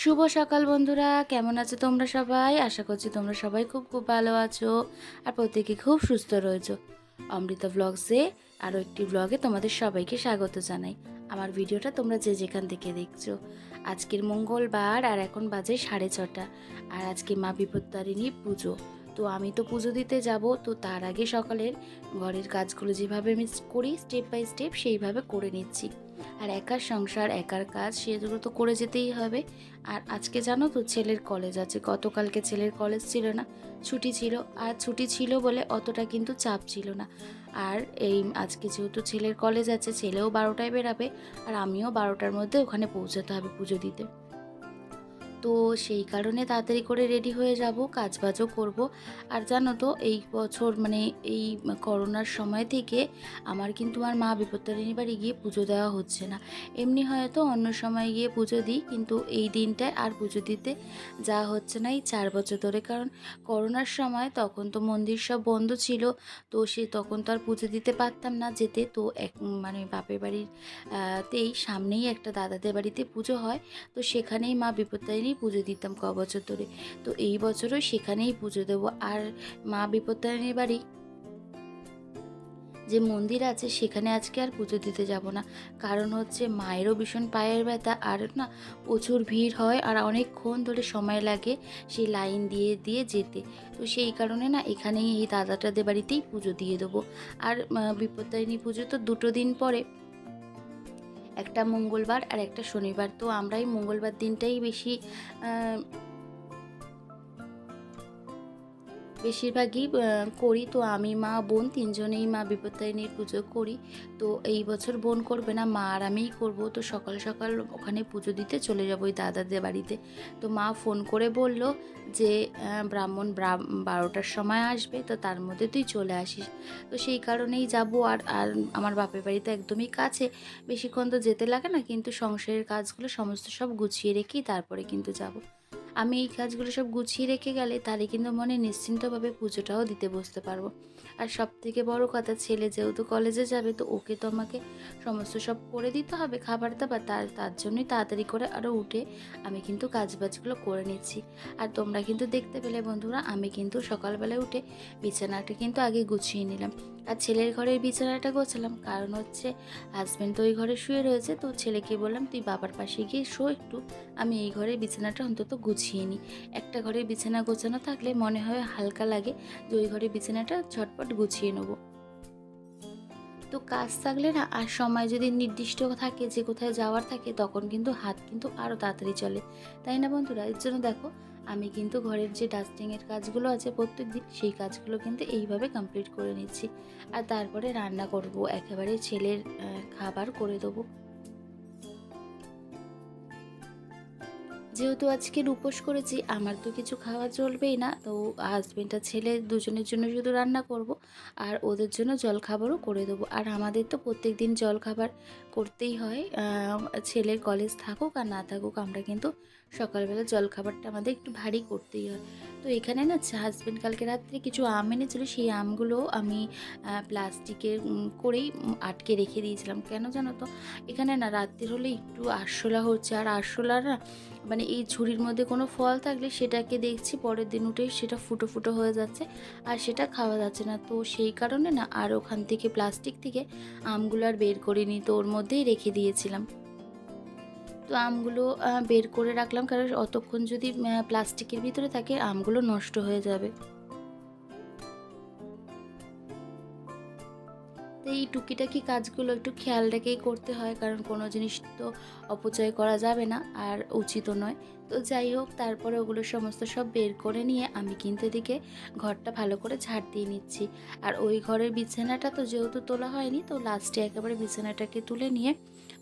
শুভ সকাল বন্ধুরা, কেমন আছো তোমরা সবাই? আশা করছি তোমরা সবাই খুব খুব ভালো আছো আর প্রত্যেকে খুব সুস্থ রয়েছো। অমৃতা ব্লগসে আরও একটি ব্লগে তোমাদের সবাইকে স্বাগত জানাই। আমার ভিডিওটা তোমরা যে যেখান থেকে দেখছ। আজকের মঙ্গলবার আর এখন বাজে সাড়ে ছটা। আর আজকে মা বিপত্তারিণী পুজো। তো আমি তো পুজো দিতে যাব, তো তার আগে সকালের ঘরের কাজগুলো যেভাবে আমি করি স্টেপ বাই স্টেপ সেইভাবে করে নিচ্ছি। আর একার সংসার, একার কাজ, সেগুলো তো করে যেতেই হবে। আর আজকে জানো তো ছেলের কলেজ আছে, গতকালকে ছেলের কলেজ ছিল না, ছুটি ছিল। আর ছুটি ছিল বলে অতটা কিন্তু চাপ ছিল না। আর এই আজকে যেহেতু ছেলের কলেজ আছে, ছেলেও বারোটায় বেরাবে, আর আমিও বারোটার মধ্যে ওখানে পৌঁছাতে হবে পুজো দিতে। তো সেই কারণে তাড়াতাড়ি করে রেডি হয়ে যাব কাজ বাজও করব। আর জানো তো, এই বছর মানে এই করোনার সময় থেকে আমার কিন্তু আমার মা বিপত্তারিণী বাড়ি গিয়ে পুজো দেওয়া হচ্ছে না। এমনি হয়তো অন্য সময় গিয়ে পুজো দিই, কিন্তু এই দিনটায় আর পুজো দিতে যাওয়া হচ্ছে না এই চার বছর ধরে। কারণ করোনার সময় তখন তো মন্দির সব বন্ধ ছিল, তো সে তখন তো আর পুজো দিতে পারতাম না যেতে। তো এক মানে বাপের বাড়ির তেই সামনেই একটা দাদাদের বাড়িতে পুজো হয়, তো সেখানেই মা বিপত্তারিণী পুজো দিতাম ক বছর ধরে। তো এই বছরও সেখানেই পুজো দেবো। আর মা বিপত্তারিণীর বাড়ি যে মন্দির আছে, সেখানে আজকে আর পুজো দিতে যাব না। কারণ হচ্ছে মায়েরও ভীষণ পায়ের ব্যথা। আর না, প্রচুর ভিড় হয় আর অনেকক্ষণ ধরে সময় লাগে সেই লাইন দিয়ে দিয়ে যেতে। তো সেই কারণে না, এখানেই এই দাদাটাদের বাড়িতেই পুজো দিয়ে দেবো। আর বিপত্তারিণী পুজো তো দুটো দিন পরে। একটা মঙ্গলবার আর একটা শনিবার। তো আমরাই মঙ্গলবার দিনটাই বেশি বেশিরভাগই করি। তো আমি, মা, বোন তিনজনেই মা বিপত্তারিণীর পুজো করি। তো এই বছর বোন করবে না, মা আর আমিই করব। তো সকাল সকাল ওখানে পুজো দিতে চলে যাব ওই দাদাদের বাড়িতে। তো মা ফোন করে বলল যে ব্রাহ্মণ বারোটার সময় আসবে, তো তার মধ্যে তুই চলে আসিস। তো সেই কারণেই যাব আর আর আমার বাপের বাড়িতে একদমই কাছে। বেশিক্ষণ তো যেতে লাগে না, কিন্তু সংসারের কাজগুলো সমস্ত সব গুছিয়ে রেখেই তারপরে কিন্তু যাব। আমি এই কাজগুলো সব গুছিয়ে রেখে গেলে তাহলে কিন্তু মনে নিশ্চিন্তভাবে পুজোটাও দিতে বসতে পারব। আর সব থেকে বড় কথা, ছেলে যেহেতু কলেজে যাবে, তো ওকে তো আমাকে সমস্ত সব করে দিতে হবে, খাবার দাবার, তার তার জন্যই তাড়াতাড়ি করে আরও উঠে আমি কিন্তু কাজবাজগুলো করে নিচ্ছি। আর তোমরা কিন্তু দেখতে পেলে বন্ধুরা, আমি কিন্তু সকালবেলায় উঠে বিছানাটা কিন্তু আগে গুছিয়ে নিলাম। আর ছেলের ঘরের বিছানাটা গোছালাম। কারণ হচ্ছে হাজব্যান্ড তো ওই ঘরে শুয়ে রয়েছে, তো ছেলেকে বললাম, তুই বাবার পাশে গিয়ে শো একটু। আমি এই ঘরের বিছানাটা অন্তত গুছিয়ে নিই একটা ঘরের বিছানা গোছানো থাকলে মনে হয় হালকা লাগে, যে ওই ঘরের বিছানাটা ঝটপট গুছিয়ে নেব। তো কাজ থাকলে না, আর সময় যদি নির্দিষ্ট থাকে, যে কোথায় যাওয়ার থাকে, তখন কিন্তু হাত কিন্তু আরও তাড়াতাড়ি চলে। তাই না বন্ধুরা? এর জন্য দেখো আমি কিন্তু ঘরের যে ডাস্টিংয়ের কাজগুলো আছে প্রত্যেক দিন সেই কাজগুলো কিন্তু এইভাবে কমপ্লিট করে নিচ্ছি। আর তারপরে রান্না করব, একেবারে ছেলের খাবার করে দেবো। যেহেতু আজকে উপোস করেছি, আমার তো কিছু খাওয়া চলবেই না। তো হাজবেন্ড আর ছেলে দুজনের জন্য শুধু রান্না করব আর ওদের জন্য জলখাবারও করে দেবো। আর আমাদের তো প্রত্যেক দিন জলখাবার করতেই হয়। ছেলের কলেজ থাকুক আর না থাকুক, আমরা কিন্তু সকালবেলা জলখাবারটা আমাদের একটু ভারী করতেই হয়। তো এখানে না হাজবেন্ড কালকে রাত্রে কিছু আম এনেছিল, সেই আমগুলো আমি প্লাস্টিকের করেই আটকে রেখে দিয়েছিলাম। কেন জানো তো? এখানে না রাত্রির হলে একটু আরশোলা হচ্ছে। আর আরশোলা না মানে এই ঝুড়ির মধ্যে কোনো ফল থাকলে সেটাকে দেখছি পরের দিন উঠে সেটা ফুটো ফুটো হয়ে যাচ্ছে আর সেটা খাওয়া যাচ্ছে না। তো সেই কারণে না আর ওখান থেকে প্লাস্টিক থেকে আমগুলো আর বের করিনি, তো ওর মধ্যেই রেখে দিয়েছিলাম। তো আমগুলো বের করে রাখলাম কারণ অতক্ষণ যদি প্লাস্টিকের ভিতরে থাকে আমগুলো নষ্ট হয়ে যাবে। এই টুকিটাকি কাজগুলো একটু খেয়াল রেখেই করতে হয়, কারণ কোনো জিনিস তো অপচয় করা যাবে না, আর উচিতও নয়। তো যাই হোক, তারপরে ওগুলো সমস্ত সব বের করে নিয়ে আমি কিন্তু এদিকে ঘরটা ভালো করে ঝাড় দিয়ে নিচ্ছি। আর ওই ঘরের বিছানাটা তো যেহেতু তোলা হয়নি, তো লাস্টে একেবারে বিছানাটাকে তুলে নিয়ে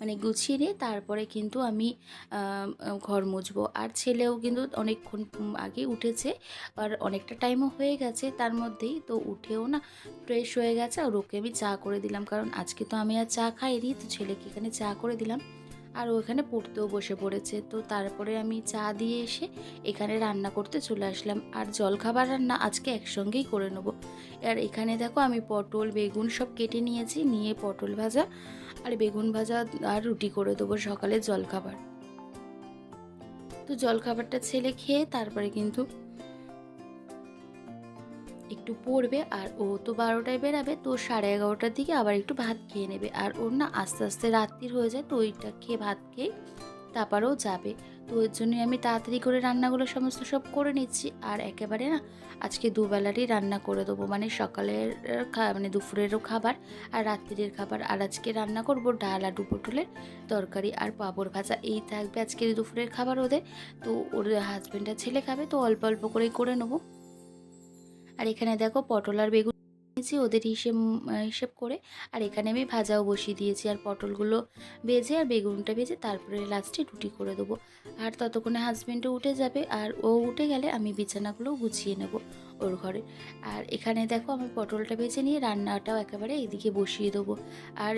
মানে গুছিয়ে নিয়ে তারপরে কিন্তু আমি ঘর মুছবো। আর ছেলেও কিন্তু অনেকক্ষণ আগে উঠেছে, আর অনেকটা টাইমও হয়ে গেছে তার মধ্যেই, তো উঠেও না ফ্রেশ হয়ে গেছে। আর ওকে আমি চা করে দিলাম, কারণ আজকে তো আমি আর চা খাইনি, তো ছেলেকে এখানে চা করে দিলাম। আর ও এখানে পড়তেও বসে পড়েছে। তো তারপরে আমি চা দিয়ে এসে এখানে রান্না করতে চলে আসলাম। আর জলখাবার রান্না আজকে একসঙ্গেই করে নেব। আর এখানে দেখো আমি পটল, বেগুন সব কেটে নিয়েছি, নিয়ে পটল ভাজা আর বেগুন ভাজা আর রুটি করে দেবো সকালে জলখাবার। তো জলখাবারটা ছেলে খেয়ে তারপরে কিন্তু একটু পড়বে আর ও তো বারোটায় বেরাবে, তো সাড়ে এগারোটার দিকে আবার একটু ভাত খেয়ে নেবে। আর ওর না আস্তে আস্তে রাত্রির হয়ে যায়, তো ওইটা খেয়ে ভাত খেয়ে তারপরেও যাবে। তো এর জন্যই আমি তাড়াতাড়ি করে রান্নাগুলো সমস্ত সব করে নিচ্ছি। আর একেবারে না আজকে দুবেলারই রান্না করে দেবো। মানে সকালের মানে দুপুরেরও খাবার আর রাত্রির খাবার। আর আজকে রান্না করব ডাল আর পটলের তরকারি আর পাঁপড় ভাজা। এই থাকবে আজকের দুপুরের খাবার ওদের। তো ওর হাজব্যান্ড আর ছেলে খাবে, তো অল্প অল্প করেই করে নেব। আর এখানে দেখো পটল আর বেগুন নিয়েছি, ওদের হিসেব হিসেব করে। আর এখানে আমি ভাজাও বসিয়ে দিয়েছি, আর পটলগুলো ভেজে আর বেগুনটা ভেজে তারপরে লাস্টে রুটি করে দেবো। আর ততক্ষণে হাজব্যান্ডও উঠে যাবে, আর ও উঠে গেলে আমি বিছানাগুলো গুছিয়ে নেব। ওর ঘরে। আর এখানে দেখো আমি পটলটা ভেজে নিয়ে রান্নাটাও একেবারে এদিকে বসিয়ে দেবো। আর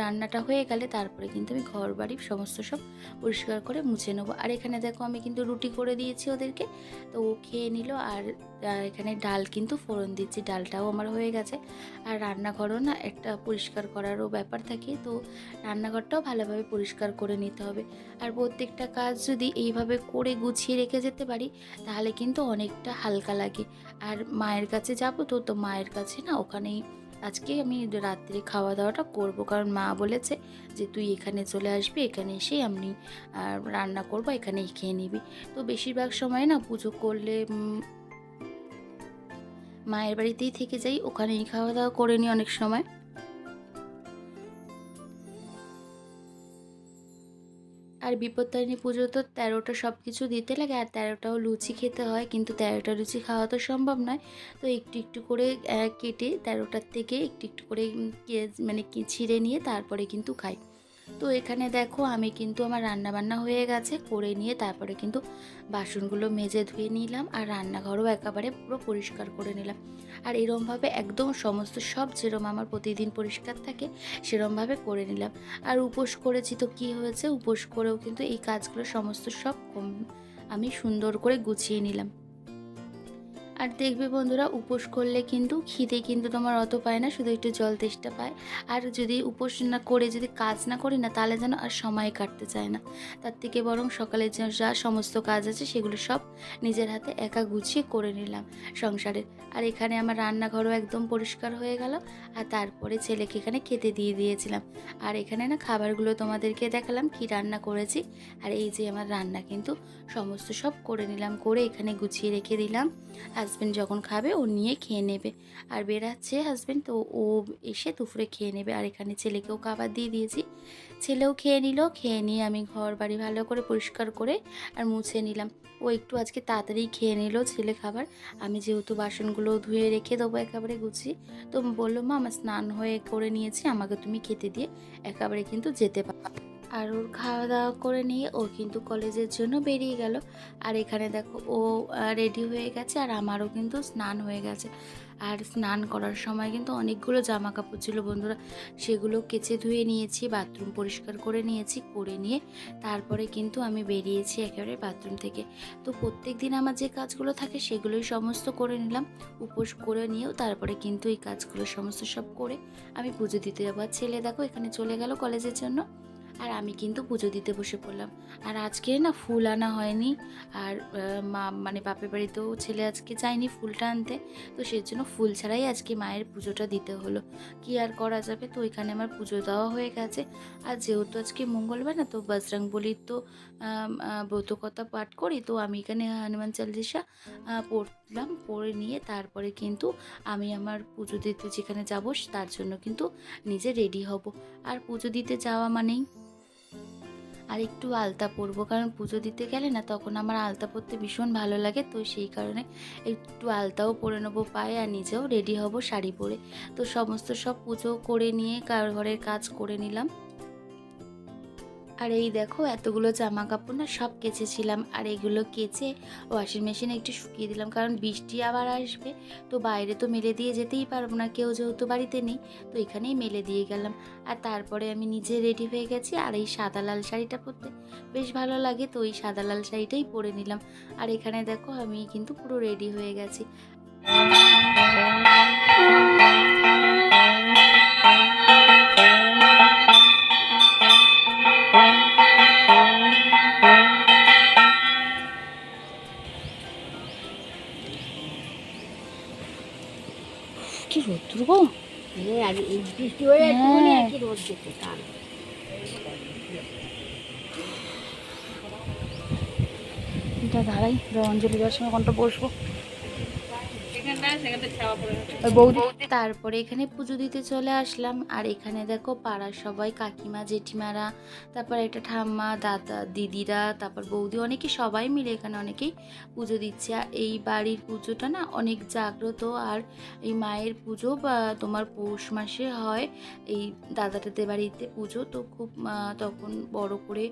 রান্নাটা হয়ে গেলে তারপরে কিন্তু আমি ঘর বাড়ি সমস্ত সব পরিষ্কার করে মুছে নেব। আর এখানে দেখো আমি কিন্তু রুটি করে দিয়েছি ওদেরকে। তো ও খেয়ে নিল আর এখানে ডাল কিন্তু ফোড়ন দিচ্ছি। ডালটাও আমার হয়ে গেছে। আর রান্নাঘরও না একটা পরিষ্কার করারও ব্যাপার থাকে। তো রান্নাঘরটাও ভালোভাবে পরিষ্কার করে নিতে হবে। আর প্রত্যেকটা কাজ যদি এইভাবে করে গুছিয়ে রেখে যেতে পারি, তাহলে কিন্তু অনেকটা হালকা লাগে। আর মায়ের কাছে যাব তো তো মায়ের কাছে না ওখানেই আজকে আমি রাত্রে খাওয়া দাওয়াটা করব। কারণ মা বলেছে যে, তুই এখানে চলে আসবি, এখানে এসে আমি রান্না করব, এখানেই খেয়ে নিবি। তো বেশিরভাগ সময় না পুজো করলে মায়ের বাড়িতেই থেকে যাই, ওখানেই খাওয়া দাওয়া করে নিই অনেক সময়। আর বিপত্তারিণী পুজো তো তেরোটা সব কিছু দিতে লাগে, আর তেরোটাও লুচি খেতে হয়, কিন্তু তেরোটা লুচি খাওয়া তো সম্ভব নয়। তো একটু একটু করে কেটে তেরোটার থেকে একটু একটু করে মানে ছিঁড়ে নিয়ে তারপরে কিন্তু খাই। তো এখানে দেখো আমি কিন্তু আমার রান্না বান্না হয়ে গেছে, করে নিয়ে তারপরে কিন্তু বাসনগুলো মেজে ধুয়ে নিলাম আর রান্নাঘরও একেবারে পুরো পরিষ্কার করে নিলাম। আর এরমভাবে একদম সমস্ত সব যেরম আমার প্রতিদিন পরিষ্কার থাকে, সেরমভাবে করে নিলাম। আর উপোস করেছি তো কি হয়েছে? উপোস করেও কিন্তু এই কাজগুলো সমস্ত সব আমি সুন্দর করে গুছিয়ে নিলাম। আর দেখবে বন্ধুরা, উপোস করলে কিন্তু খিদে কিন্তু তোমার অত পায় না, শুধু একটু জল তেষ্টা পায়। আর যদি উপোস না করে, যদি কাজ না করি না, তাহলে যেন আর সময় কাটতে চায় না। তার থেকে বরং সকালে যে, যা সমস্ত কাজ আছে, সেগুলো সব নিজের হাতে একা গুছিয়ে করে নিলাম সংসারের আর এখানে আমার রান্নাঘরও একদম পরিষ্কার হয়ে গেল, আর তারপরে ছেলেকে এখানে খেতে দিয়ে দিয়েছিলাম। আর এখানে না খাবারগুলো তোমাদেরকে দেখালাম, কি রান্না করেছি। আর এই যে আমার রান্না কিন্তু সমস্ত সব করে নিলাম, করে এখানে গুছিয়ে রেখে দিলাম। হাজব্যান্ড যখন খাবে, ও নিয়ে খেয়ে নেবে। আর বেরাচ্ছে হাজব্যান্ড তো ও এসে দুপুরে খেয়ে নেবে। আর এখানে ছেলেকেও খাবার দিয়ে দিয়েছি। ছেলেও খেয়ে নিল, খেয়ে নিয়ে আমি ঘর বাড়ি ভালো করে পরিষ্কার করে আর মুছে নিলাম। ও একটু আজকে তাড়াতাড়ি খেয়ে নিল ছেলে খাবার। আমি যেহেতু বাসনগুলো ধুয়ে রেখে দেবো একেবারে গুছিয়ে তো বলল, মা, আমার স্নান হয়ে করে নিয়েছি, আমাকে তুমি খেতে দিয়ে একেবারে কিন্তু যেতে পারো আর ওর খাওয়া দাওয়া করে নিয়ে ও কিন্তু কলেজের জন্য বেরিয়ে গেল। আর এখানে দেখো ও রেডি হয়ে গেছে আর আমারও কিন্তু স্নান হয়ে গেছে। আর স্নান করার সময় কিন্তু অনেকগুলো জামা কাপড় ছিল বন্ধুরা। সেগুলো কেচে ধুয়ে নিয়েছি, বাথরুম পরিষ্কার করে নিয়েছি, করে নিয়ে তারপরে কিন্তু আমি বেরিয়েছি একেবারে বাথরুম থেকে। তো প্রত্যেক দিন আমার যে কাজগুলো থাকে সেগুলোই সমস্ত করে নিলাম, উপোস করে নিয়েও তারপরে কিন্তু এই কাজগুলো সমস্ত সব করে আমি পুজো দিতে যাব। ছেলে দেখো এখানে চলে গেল কলেজের জন্য। আর আমি কিন্তু পুজো দিতে বসে পড়লাম। আর আজকে না ফুল আনা হয়নি। আর মা মানে বাপের বাড়িতেও ছেলে আজকে যায়নি ফুলটা আনতে। তো সেই জন্য ফুল ছাড়াই আজকে মায়ের পুজোটা দিতে হলো। কি আর করা যাবে? তো এখানে আমার পুজো দেওয়া হয়ে গেছে। আর যেহেতু আজকে মঙ্গলবার না, তো বজরং বলির তো ব্রতকথা পাঠ করি, তো আমি এখানে হনুমান চালিসা পড়লাম, পড়ে নিয়ে তারপরে কিন্তু আমি আমার পুজো দিতে যেখানে যাব, তার জন্য কিন্তু নিজে রেডি হব। আর পুজো দিতে যাওয়া মানেই আর একটু আলতা পরবো। কারণ পুজো দিতে গেলে না তখন আমার আলতা পরতে ভীষণ ভালো লাগে। তো সেই কারণে একটু আলতাও পরে নেব পায়ে আর নিজেও রেডি হব শাড়ি পরে। তো সমস্ত সব পুজো করে নিয়ে কার ঘরের কাজ করে নিলাম। আর এই দেখো এতগুলো জামা কাপড় না সব কেচেছিলাম, আর এগুলো কেচে ওয়াশিং মেশিনে একটু শুকিয়ে দিলাম, কারণ বৃষ্টি আবার আসবে, তো বাইরে তো মেলে দিয়ে যেতেই পারব না, কেউ যেহেতু বাড়িতে নেই, তো এখানেই মেলে দিয়ে গেলাম। আর তারপরে আমি নিজে রেডি হয়ে গেছি, আর এই সাদা লাল শাড়িটা পরতে বেশ ভালো লাগে, তো এই সাদা লাল শাড়িটাই পরে নিলাম। আর এখানে দেখো আমি কিন্তু পুরো রেডি হয়ে গেছি। রোদ্দুর গো? আর এই বৃষ্টি হয়ে। হ্যাঁ। রোদ এটা দাঁড়াই অঞ্জলি দেওয়ার সময় কোনটা বসবো? বৌদি? তারপরে এখানে পুজো দিতে চলে আসলাম। আর এখানে দেখো পাড়ার সবাই কাকিমা জেঠিমারা তারপর একটা ঠাম্মা দাদা দিদিরা তারপর বৌদি অনেকে সবাই মিলে এখানে অনেকেই পুজো দিচ্ছে। আর এই বাড়ির পুজোটা না অনেক জাগ্রত। আর এই মায়ের পুজো বা তোমার পৌষ মাসে হয় এই দাদাটাদের বাড়িতে পুজো। তো খুব তখন বড় করে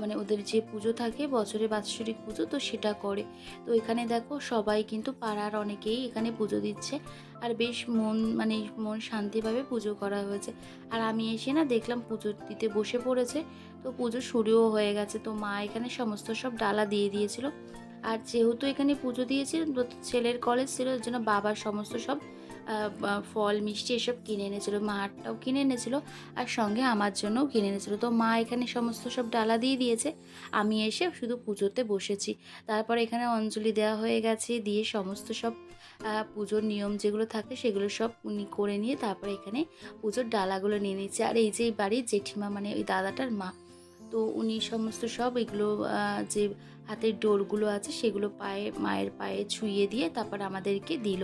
মানে ওদের যে পুজো থাকে বছরে বাৎসরিক পুজো তো সেটা করে। তো এখানে দেখো সবাই কিন্তু পাড়ার অনেকেই এখানে পুজো দিচ্ছে। আর বেশ মন মানে মন শান্তিভাবে পুজো করা হয়েছে। আর আমি এসে না দেখলাম পুজো দিতে বসে পড়েছে। তো পুজো শুরুও হয়ে গেছে। তো মা এখানে সমস্ত সব ডালা দিয়ে দিয়েছিল। আর যেহেতু এখানে পুজো দিয়েছিল ছেলের কলেজ ছিল ওর জন্য বাবার সমস্ত সব ফল, মিষ্টি এসব কিনে এনেছিল মারটাও কিনে এনেছিল আর সঙ্গে আমার জন্যও কিনে এনেছিল। তো মা এখানে সমস্ত সব ডালা দিয়ে দিয়েছে। আমি এসে শুধু পুজোতে বসেছি। তারপর এখানে অঞ্জলি দেওয়া হয়ে গেছে। দিয়ে সমস্ত সব পুজোর নিয়ম যেগুলো থাকে সেগুলো সব উনি করে নিয়ে তারপরে এখানে পুজোর ডালাগুলো নিয়ে নিচ্ছে আর এই যে বাড়ির জেঠিমা মানে ওই দাদাটার মা তো উনি সমস্ত সব এগুলো যে হাতের ডোরগুলো আছে সেগুলো পায়ে, মায়ের পায়ে ছুঁয়ে দিয়ে তারপর আমাদেরকে দিল।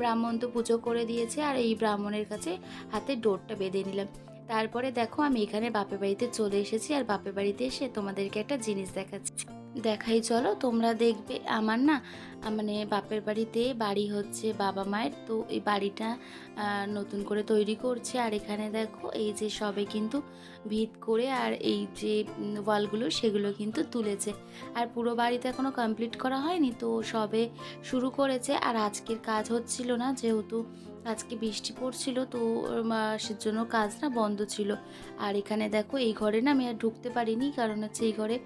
ব্রাহ্মণ তো পুজো করে দিয়েছে আর এই ব্রাহ্মণের কাছে হাতে ডোরটা বেঁধে নিলাম। তারপরে দেখো আমি এখানে বাপে বাড়িতে চলে এসেছি আর বাপের বাড়িতে এসে তোমাদেরকে একটা জিনিস দেখাচ্ছি। দেখাই, চলো তোমরা দেখবে। আমার না মানে বাপের বাড়িতে বাড়ি হচ্ছে বাবা মায়ের। তো এই বাড়িটা নতুন করে তৈরি করছে। আর এখানে দেখো, এই যে সবে কিন্তু ভিত করে আর এই যে ওয়ালগুলো, সেগুলো কিন্তু তুলেছে। আর পুরো বাড়িতে এখনও কমপ্লিট করা হয়নি, তো সবে শুরু করেছে। আর আজকের কাজ হচ্ছিল না, যেহেতু আজকে বৃষ্টি পড়ছিল তো সেজন্য কাজ না বন্ধ ছিল। আর এখানে দেখো, এই ঘরে না আমি আর ঢুকতে পারিনি, কারণ হচ্ছে এই ঘরে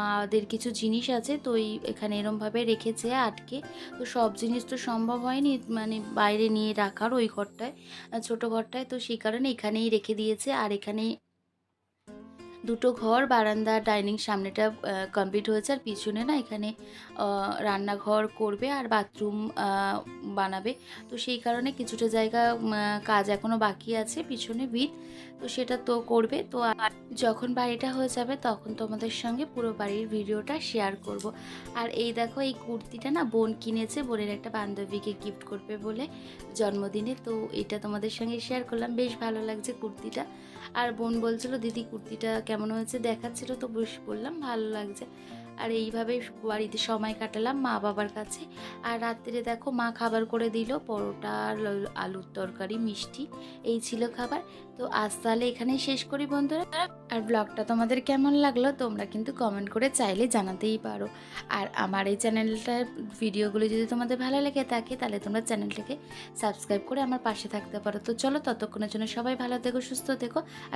মাদের কিছু জিনিস আছে, তো এই এখানে এরমভাবে রেখেছে আটকে। তো সব জিনিস তো সম্ভব হয়নি মানে বাইরে নিয়ে রাখার ওই ঘরটায় ছোট ঘরটায়, তো সেই কারণে এখানেই রেখে দিয়েছে। আর এখানেই দুটো ঘর বারান্দা ডাইনিং সামনেটা কমপ্লিট হয়েছে আর পিছনে না এখানে রান্নাঘর করবে আর বাথরুম বানাবে। তো সেই কারণে কিছুটা জায়গা কাজ এখনও বাকি আছে পিছনে ভিত তো সেটা তো করবে। তো আর যখন বাড়িটা হয়ে যাবে তখন তোমাদের সঙ্গে পুরো বাড়ির ভিডিওটা শেয়ার করব। আর এই দেখো, এই কুর্তিটা না বোন কিনেছে, বোনের একটা বান্ধবীকে গিফট করবে বলে জন্মদিনে। তো এটা তোমাদের সঙ্গে শেয়ার করলাম। বেশ ভালো লাগছে কুর্তিটা। আর বোন বলছিল দিদি কুর্তিটা কেমন হয়েছে দেখাচ্ছিল তো বেশ বললাম ভালো লাগছে। আর এইভাবেই বাড়িতে সময় কাটালাম মা বাবার কাছে। আর রাত্রে দেখো মা খাবার করে দিল, পরোটা আর আলুর তরকারি, মিষ্টি, এই ছিল খাবার। তো আজ তাহলে এখানেই শেষ করি বন্ধুরা। আর ব্লগটা তোমাদের কেমন লাগল তোমরা কিন্তু কমেন্ট করে চাইলে জানাতেই পারো। আর আমার এই চ্যানেলটার ভিডিওগুলো যদি তোমাদের ভালো লেগে থাকে, তাহলে তোমরা চ্যানেলটাকে সাবস্ক্রাইব করে আমার পাশে থাকতে পারো। তো চলো ততক্ষণের জন্য সবাই ভালো থেকো, সুস্থ থেকো, আর